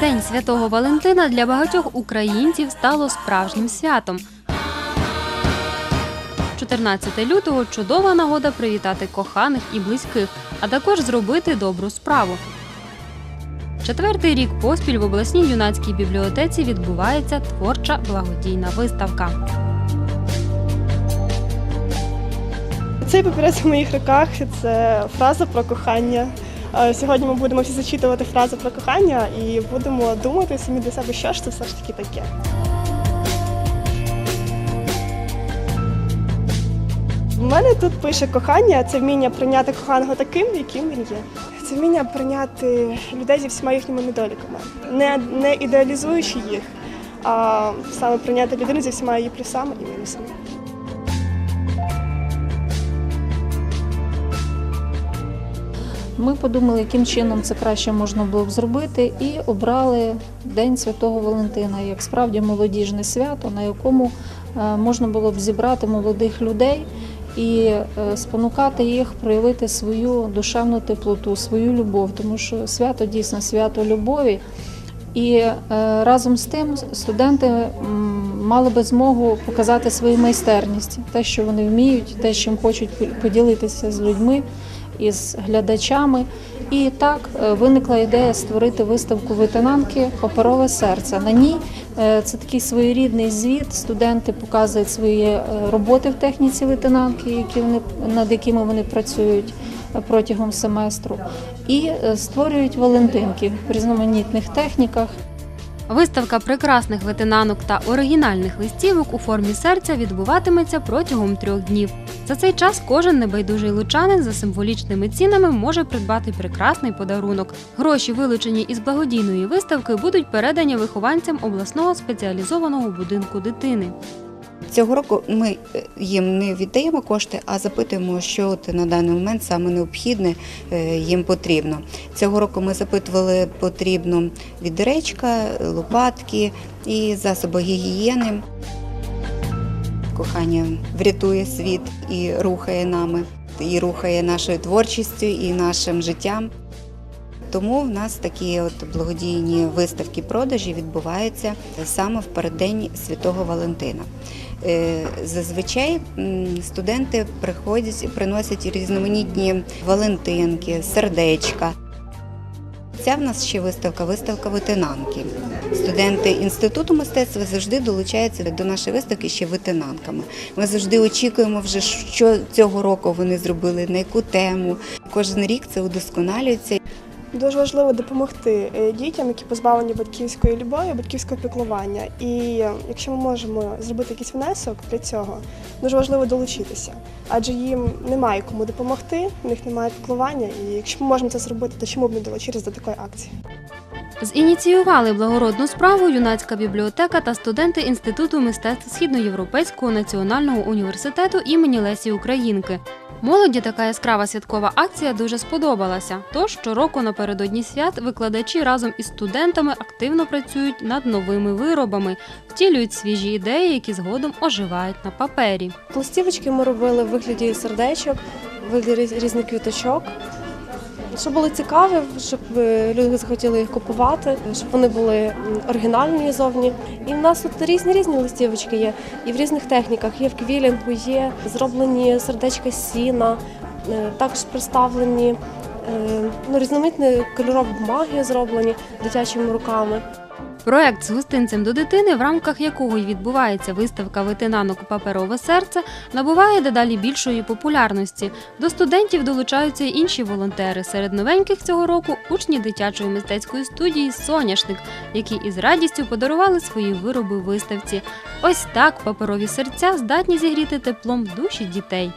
День святого Валентина для багатьох українців стало справжнім святом. 14 лютого чудова нагода привітати коханих і близьких, а також зробити добру справу. Четвертий рік поспіль в обласній юнацькій бібліотеці відбувається творча благодійна виставка. Цей папірець у моїх руках це фраза про кохання. Е, Сьогодні ми будемо всі зачитувати фрази про кохання і будемо думати самі для себе, що ж це все ж таки таке. В мене тут пише кохання це вміння прийняти коханого таким, яким він є. Це вміння прийняти людей зі всіма їхніми недоліками, не, не ідеалізуючи їх, а саме прийняти людину зі всіма її плюсами і мінусами. Ми подумали, яким чином це краще можна було б зробити, і обрали День Святого Валентина як справді молодіжне свято, на якому е, можна було б зібрати молодих людей і е, спонукати їх проявити свою душевну теплоту, свою любов, тому що свято дійсно свято любові. І е, разом з тим студенти мали би змогу показати свою майстерність, те, що вони вміють, те, чим хочуть поділитися з людьми із глядачами. І так е, виникла ідея створити виставку ветенанки Паперове серце. На ній е, це такий своєрідний звіт. Студенти показують свої е, роботи в техніці ветенанки, які вони над якими вони працюють протягом семестру, і створюють валентинки в різноманітних техніках. Виставка прекрасних ветенанок та оригінальних листівок у формі серця відбуватиметься протягом трьох днів. За цей час кожен небайдужий лучанин за символічними цінами може придбати прекрасний подарунок. Гроші, вилучені із благодійної виставки, будуть передані вихованцям обласного спеціалізованого будинку дитини. Цього року ми е, їм не віддаємо кошти, а запитуємо, що на даний момент саме необхідне е, їм потрібно. Цього року ми запитували, потрібно відеречка, лопатки і засоби гігієни. Кохання врятує світ і рухає нами, і рухає нашою творчістю і нашим життям. Тому в нас такі от благодійні виставки продажі відбуваються саме в переддень Святого Валентина. Е, Зазвичай студенти приходять, приносять різноманітні валентинки, сердечка. Ця в нас ще виставка, виставка ветенанки. Студенти інституту мистецтва завжди долучаються до нашої виставки ще ветенанками. Ми завжди очікуємо, вже що цього року вони зробили, на яку тему. Кожен рік це удосконалюється. Дуже важливо допомогти е, дітям, які позбавлені батьківської любові, батьківського піклування. І е, якщо ми можемо зробити якийсь внесок для цього, дуже важливо долучитися, адже їм немає кому допомогти, в них немає піклування. І якщо ми можемо це зробити, то чому б не долучитися до такої акції? Зініціювали благородну справу юнацька бібліотека та студенти Інституту мистецтв Східноєвропейського національного університету імені Лесі Українки. Молоді така яскрава святкова акція дуже сподобалася. Тож щороку напередодні свят викладачі разом із студентами активно працюють над новими виробами, втілюють свіжі ідеї, які згодом оживають на папері. Пластівочки ми робили в вигляді сердечок, в вигляді різних квіточок. Щоб було цікаві, щоб е, люди захотіли їх купувати, щоб вони були оригінальні зовні. І в нас тут різні різні листівочки є, і в різних техніках. Є в квілінгу, є зроблені сердечка сіна, е, також представлені е, ну, різноманітні кольорові бумаги зроблені дитячими руками. Проект з гостинцем до дитини, в рамках якого й відбувається виставка ветенанок Паперове серце, набуває дедалі більшої популярності. До студентів долучаються й інші волонтери. Серед новеньких цього року учні дитячої мистецької студії Соняшник, які із радістю подарували свої вироби виставці. Ось так паперові серця здатні зігріти теплом душі дітей.